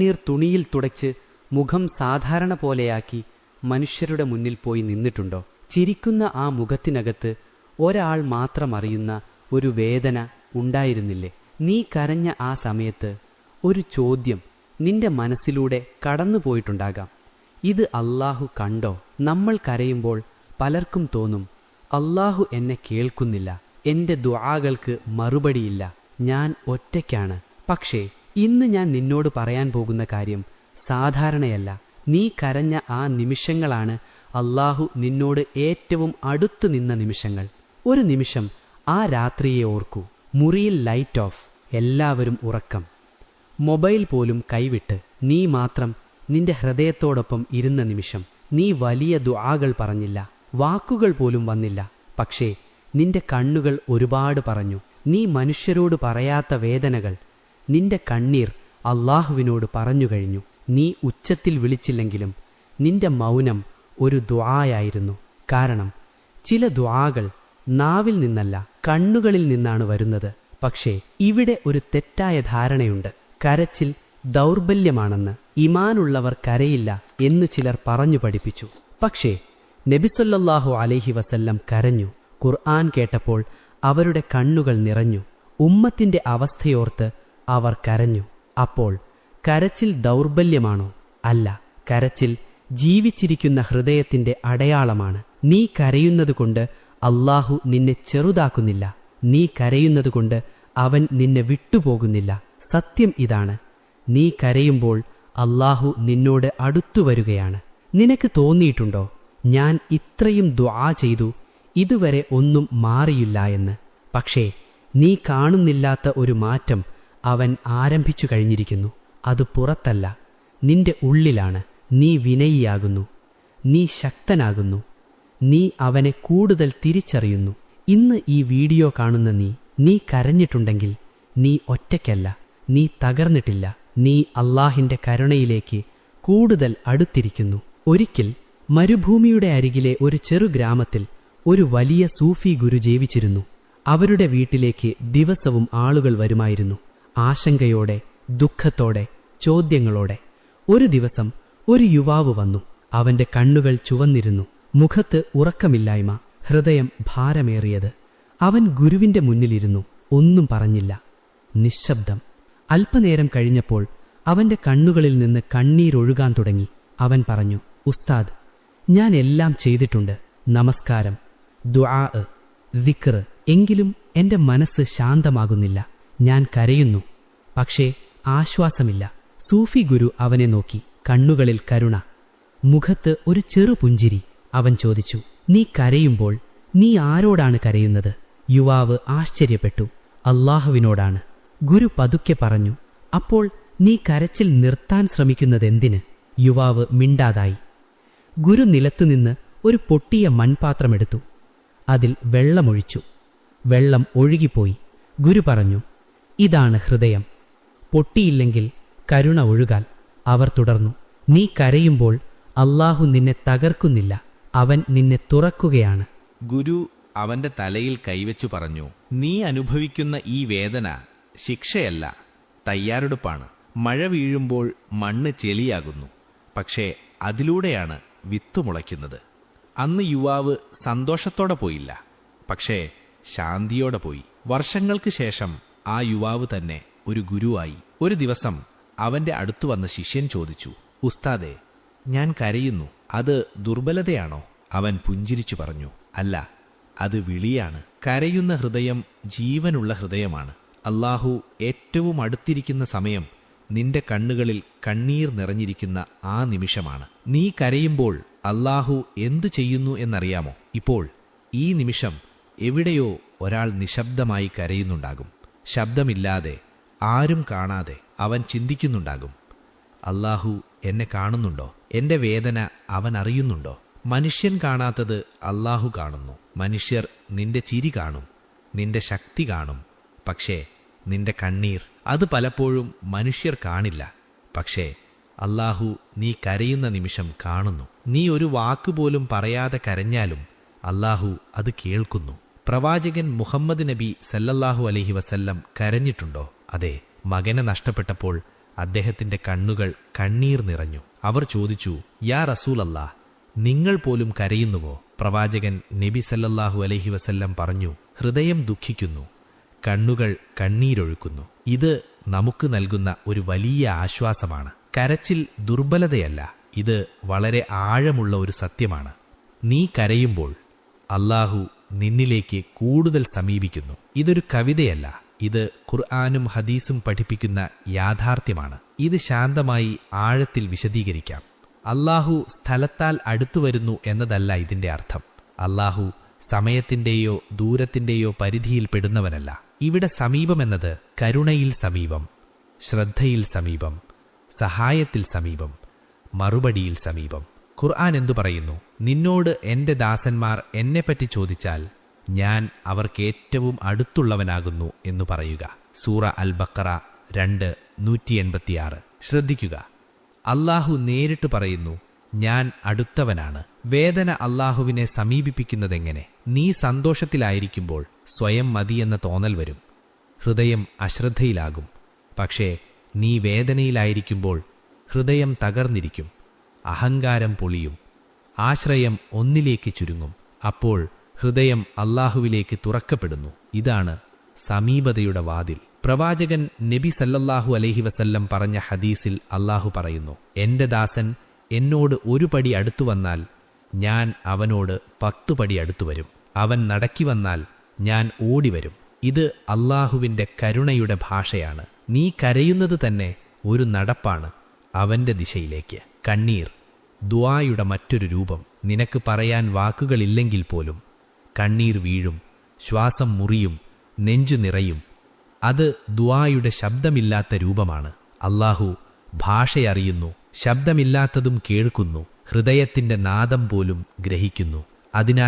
നീർ തുണിയിൽ തുടച്ച് മുഖം സാധാരണ പോലെയാക്കി മനുഷ്യരുടെ മുന്നിൽ പോയി നിന്നിട്ടുണ്ടോ? ചിരിക്കുന്ന ആ മുഖത്തിനകത്ത് ഒരാൾ മാത്രം അറിയുന്ന ഒരു വേദന ഉണ്ടായിരുന്നില്ലേ? നീ കരഞ്ഞ ആ സമയത്ത് ഒരു ചോദ്യം നിന്റെ മനസ്സിലൂടെ കടന്നുപോയിട്ടുണ്ടാകാം ഇത് അള്ളാഹു കണ്ടോ? നമ്മൾ കരയുമ്പോൾ പലർക്കും തോന്നും അള്ളാഹു എന്നെ കേൾക്കുന്നില്ല. എന്റെ ദുആകൾക്ക് മറുപടിയില്ല. ഞാൻ ഒറ്റയ്ക്കാണ്. പക്ഷേ ഇന്ന് ഞാൻ നിന്നോട് പറയാൻ പോകുന്ന കാര്യം സാധാരണയല്ല. നീ കരഞ്ഞ ആ നിമിഷങ്ങളാണ് അള്ളാഹു നിന്നോട് ഏറ്റവും അടുത്തു നിന്ന നിമിഷങ്ങൾ. ഒരു നിമിഷം ആ രാത്രിയെ ഓർക്കൂ. മുറിയിൽ ലൈറ്റ് ഓഫ് എല്ലാവരും ഉറക്കം. മൊബൈൽ പോലും കൈവിട്ട് നീ മാത്രം നിന്റെ ഹൃദയത്തോടൊപ്പം ഇരുന്ന നിമിഷം. നീ വലിയ ദുആകൾ പറഞ്ഞില്ല. വാക്കുകൾ പോലും വന്നില്ല. പക്ഷേ നിന്റെ കണ്ണുകൾ ഒരുപാട് പറഞ്ഞു. നീ മനുഷ്യരോട് പറയാത്ത വേദനകൾ. നിന്റെ കണ്ണീർ അള്ളാഹുവിനോട് പറഞ്ഞു കഴിഞ്ഞു. നീ ഉച്ചത്തിൽ വിളിച്ചില്ലെങ്കിലും നിന്റെ മൗനം ഒരു ദ്വായായിരുന്നു കാരണം ചില ദ്വാകൾ നാവിൽ നിന്നല്ല കണ്ണുകളിൽ നിന്നാണ് വരുന്നത്. പക്ഷേ ഇവിടെ ഒരു തെറ്റായ ധാരണയുണ്ട്. കരച്ചിൽ ദൗർബല്യമാണെന്ന് ഇമാനുള്ളവർ കരയില്ല എന്നു ചിലർ പറഞ്ഞു പഠിപ്പിച്ചു. പക്ഷേ നബിസൊല്ലാഹു അലൈഹി വസല്ലം കരഞ്ഞു. ഖുർആൻ കേട്ടപ്പോൾ അവരുടെ കണ്ണുകൾ നിറഞ്ഞു. ഉമ്മത്തിന്റെ അവസ്ഥയോർത്ത് അവർ കരഞ്ഞു. അപ്പോൾ കരച്ചിൽ ദൗർബല്യമാണോ? അല്ല. കരച്ചിൽ ജീവിച്ചിരിക്കുന്ന ഹൃദയത്തിന്റെ അടയാളമാണ്. നീ കരയുന്നതുകൊണ്ട് അള്ളാഹു നിന്നെ ചെറുതാക്കുന്നില്ല. നീ കരയുന്നതുകൊണ്ട് അവൻ നിന്നെ വിട്ടുപോകുന്നില്ല. സത്യം ഇതാണ്. നീ കരയുമ്പോൾ അള്ളാഹു നിന്നോട് അടുത്തു വരികയാണ് നിനക്ക് തോന്നിയിട്ടുണ്ടോ? ഞാൻ ഇത്രയും ദ്വാ ചെയ്തു ഇതുവരെ ഒന്നും മാറിയില്ല എന്ന്. പക്ഷേ നീ കാണുന്നില്ലാത്ത ഒരു മാറ്റം അവൻ ആരംഭിച്ചു കഴിഞ്ഞിരിക്കുന്നു. അത് പുറത്തല്ല നിന്റെ ഉള്ളിലാണ്. നീ വിനയിയാകുന്നു നീ ശക്തനാകുന്നു നീ അവനെ കൂടുതൽ തിരിച്ചറിയുന്നു. ഇന്ന് ഈ വീഡിയോ കാണുന്ന നീ നീ കരഞ്ഞിട്ടുണ്ടെങ്കിൽ നീ ഒറ്റയ്ക്കല്ല നീ തകർന്നിട്ടില്ല നീ അള്ളാഹിന്റെ കരുണയിലേക്ക് കൂടുതൽ അടുത്തിരിക്കുന്നു. ഒരിക്കൽ മരുഭൂമിയുടെ അരികിലെ ഒരു ചെറു ഗ്രാമത്തിൽ ഒരു വലിയ സൂഫി ഗുരു ജീവിച്ചിരുന്നു. അവരുടെ വീട്ടിലേക്ക് ദിവസവും ആളുകൾ വരുമായിരുന്നു. ആശങ്കയോടെ ദുഃഖത്തോടെ ചോദ്യങ്ങളോടെ ഒരു ദിവസം ഒരു യുവാവ് വന്നു. അവന്റെ കണ്ണുകൾ ചുവന്നിരുന്നു. മുഖത്ത് ഉറക്കമില്ലായ്മ ഹൃദയം ഭാരമേറിയത്. അവൻ ഗുരുവിന്റെ മുന്നിലിരുന്നു. ഒന്നും പറഞ്ഞില്ല. നിശബ്ദം. അല്പനേരം കഴിഞ്ഞപ്പോൾ അവന്റെ കണ്ണുകളിൽ നിന്ന് കണ്ണീരൊഴുകാൻ തുടങ്ങി. അവൻ പറഞ്ഞു ഉസ്താദ് ഞാൻ എല്ലാം ചെയ്തിട്ടുണ്ട്. നമസ്കാരം. ദുആ ദിക്റ് എങ്കിലും എന്റെ മനസ്സ് ശാന്തമാകുന്നില്ല. ഞാൻ കരയുന്നു. പക്ഷേ ആശ്വാസമില്ല. സൂഫി ഗുരു അവനെ നോക്കി. കണ്ണുകളിൽ കരുണ. മുഖത്ത് ഒരു ചെറു പുഞ്ചിരി. അവൻ ചോദിച്ചു നീ കരയുമ്പോൾ നീ ആരോടാണ് കരയുന്നത്? യുവാവ് ആശ്ചര്യപ്പെട്ടു. അള്ളാഹുവിനോടാണ്. ഗുരു പതുക്കെ പറഞ്ഞു അപ്പോൾ നീ കരച്ചിൽ നിർത്താൻ ശ്രമിക്കുന്നതെന്തിന്? യുവാവ് മിണ്ടാതായി. ഗുരു നിലത്തുനിന്ന് ഒരു പൊട്ടിയ മൺപാത്രമെടുത്തു. അതിൽ വെള്ളമൊഴിച്ചു. വെള്ളം ഒഴുകിപ്പോയി. ഗുരു പറഞ്ഞു ഇതാണ് ഹൃദയം. പൊട്ടിയില്ലെങ്കിൽ കരുണ ഒഴുകാൽ. അവർ തുടർന്നു നീ കരയുമ്പോൾ അള്ളാഹു നിന്നെ തകർക്കുന്നില്ല. അവൻ നിന്നെ തുറക്കുകയാണ്. ഗുരു അവന്റെ തലയിൽ കൈവച്ചു പറഞ്ഞു നീ അനുഭവിക്കുന്ന ഈ വേദന ശിക്ഷയല്ല തയ്യാറെടുപ്പാണ്. മഴ വീഴുമ്പോൾ മണ്ണ് ചെളിയാകുന്നു. പക്ഷേ അതിലൂടെയാണ് വിത്ത് മുളയ്ക്കുന്നത്. അന്ന് യുവാവ് സന്തോഷത്തോടെ പോയില്ല. പക്ഷേ ശാന്തിയോടെ പോയി. വർഷങ്ങൾക്ക് ശേഷം ആ യുവാവ് തന്നെ ഒരു ഗുരുവായി. ഒരു ദിവസം അവന്റെ അടുത്തു വന്ന ശിഷ്യൻ ചോദിച്ചു ഉസ്താദെ ഞാൻ കരയുന്നു. അത് ദുർബലതയാണോ? അവൻ പുഞ്ചിരിച്ചു പറഞ്ഞു അല്ല അത് വിളിയാണ്. കരയുന്ന ഹൃദയം ജീവനുള്ള ഹൃദയമാണ്. അള്ളാഹു ഏറ്റവും അടുത്തിരിക്കുന്ന സമയം നിന്റെ കണ്ണുകളിൽ കണ്ണീർ നിറഞ്ഞിരിക്കുന്ന ആ നിമിഷമാണ്. നീ കരയുമ്പോൾ അള്ളാഹു എന്തു ചെയ്യുന്നു എന്നറിയാമോ? ഇപ്പോൾ ഈ നിമിഷം എവിടെയോ ഒരാൾ നിശബ്ദമായി കരയുന്നുണ്ടാകും. ശബ്ദമില്ലാതെ ആരും കാണാതെ അവൻ ചിന്തിക്കുന്നുണ്ടാകും. അല്ലാഹു എന്നെ കാണുന്നുണ്ടോ? എന്റെ വേദന അവൻ അറിയുന്നുണ്ടോ? മനുഷ്യൻ കാണാത്തത് അല്ലാഹു കാണുന്നു. മനുഷ്യർ നിന്റെ ചിരി കാണും നിന്റെ ശക്തി കാണും. പക്ഷേ നിന്റെ കണ്ണീർ. അത് പലപ്പോഴും മനുഷ്യർ കാണില്ല. പക്ഷേ അല്ലാഹു നീ കരയുന്ന നിമിഷം കാണുന്നു. നീ ഒരു വാക്കുപോലും പറയാതെ കരഞ്ഞാലും അല്ലാഹു അത് കേൾക്കുന്നു. പ്രവാചകൻ മുഹമ്മദ് നബി സല്ലല്ലാഹു അലഹി വസല്ലം കരഞ്ഞിട്ടുണ്ടോ? അതെ മകനെ നഷ്ടപ്പെട്ടപ്പോൾ അദ്ദേഹത്തിന്റെ കണ്ണുകൾ കണ്ണീർ നിറഞ്ഞു. അവർ ചോദിച്ചു യാ റസൂൽ അല്ലാ നിങ്ങൾ പോലും കരയുന്നുവോ? പ്രവാചകൻ നബി സല്ലല്ലാഹു അലഹി വസല്ലം പറഞ്ഞു ഹൃദയം ദുഃഖിക്കുന്നു. കണ്ണുകൾ കണ്ണീരൊഴുക്കുന്നു. ഇത് നമുക്ക് നൽകുന്ന ഒരു വലിയ ആശ്വാസമാണ്. കരച്ചിൽ ദുർബലതയല്ല. ഇത് വളരെ ആഴമുള്ള ഒരു സത്യമാണ്. നീ കരയുമ്പോൾ അള്ളാഹു നിന്നിലേക്ക് കൂടുതൽ സമീപിക്കുന്നു. ഇതൊരു കവിതയല്ല. ഇത് ഖുർആാനും ഹദീസും പഠിപ്പിക്കുന്ന യാഥാർത്ഥ്യമാണ്. ഇത് ശാന്തമായി ആഴത്തിൽ വിശദീകരിക്കാം. അള്ളാഹു സ്ഥലത്താൽ അടുത്തു വരുന്നു എന്നതല്ല ഇതിന്റെ അർത്ഥം. അള്ളാഹു സമയത്തിന്റെയോ ദൂരത്തിന്റെയോ പരിധിയിൽപ്പെടുന്നവനല്ല ഇവിടെ സമീപമെന്നത് കരുണയിൽ സമീപം ശ്രദ്ധയിൽ സമീപം സഹായത്തിൽ സമീപം മറുപടിയിൽ സമീപം. ഖുർആൻ എന്തു പറയുന്നു? നിന്നോട് എന്റെ ദാസന്മാർ എന്നെപ്പറ്റി ചോദിച്ചാൽ ഞാൻ അവർക്ക് ഏറ്റവും അടുത്തുള്ളവനാകുന്നു എന്ന് പറയുക. സൂറ അൽ ബക്കറ രണ്ട് നൂറ്റി എൺപത്തിയാറ് ശ്രദ്ധിക്കുക. അള്ളാഹു നേരിട്ട് പറയുന്നു ഞാൻ അടുത്തവനാണ്. വേദന അള്ളാഹുവിനെ സമീപിപ്പിക്കുന്നതെങ്ങനെ? നീ സന്തോഷത്തിലായിരിക്കുമ്പോൾ സ്വയം മതിയെന്ന തോന്നൽ വരും. ഹൃദയം അശ്രദ്ധയിലാകും. പക്ഷേ നീ വേദനയിലായിരിക്കുമ്പോൾ ഹൃദയം തകർന്നിരിക്കും. അഹങ്കാരം പൊളിയും. ആശ്രയം ഒന്നിലേക്ക് ചുരുങ്ങും. അപ്പോൾ ഹൃദയം അള്ളാഹുവിലേക്ക് തുറക്കപ്പെടുന്നു. ഇതാണ് സമീപതയുടെ വാതിൽ. പ്രവാചകൻ നബി സല്ലല്ലാഹു അലഹി വസല്ലം പറഞ്ഞ ഹദീസിൽ അള്ളാഹു പറയുന്നു എന്റെ ദാസൻ എന്നോട് ഒരു പടി അടുത്തു വന്നാൽ ഞാൻ അവനോട് പത്തു പടി അടുത്തു വരും. അവൻ നടക്കി വന്നാൽ ഞാൻ ഓടിവരും ഇത് അള്ളാഹുവിന്റെ കരുണയുടെ ഭാഷയാണ്. നീ കരയുന്നത് തന്നെ ഒരു നടപ്പാണ് അവന്റെ ദിശയിലേക്ക്. കണ്ണീർ ദുആയുടെ മറ്റൊരു രൂപം. നിനക്ക് പറയാൻ വാക്കുകളില്ലെങ്കിൽ പോലും കണ്ണീർ വീഴും ശ്വാസം മുറിയും നെഞ്ചു നിറയും. അത് ദുആയുടെ ശബ്ദമില്ലാത്ത രൂപമാണ്. അള്ളാഹു ഭാഷയറിയുന്നു ശബ്ദമില്ലാത്തതും കേൾക്കുന്നു ഹൃദയത്തിന്റെ നാദം പോലും ഗ്രഹിക്കുന്നു. അതിനാൽ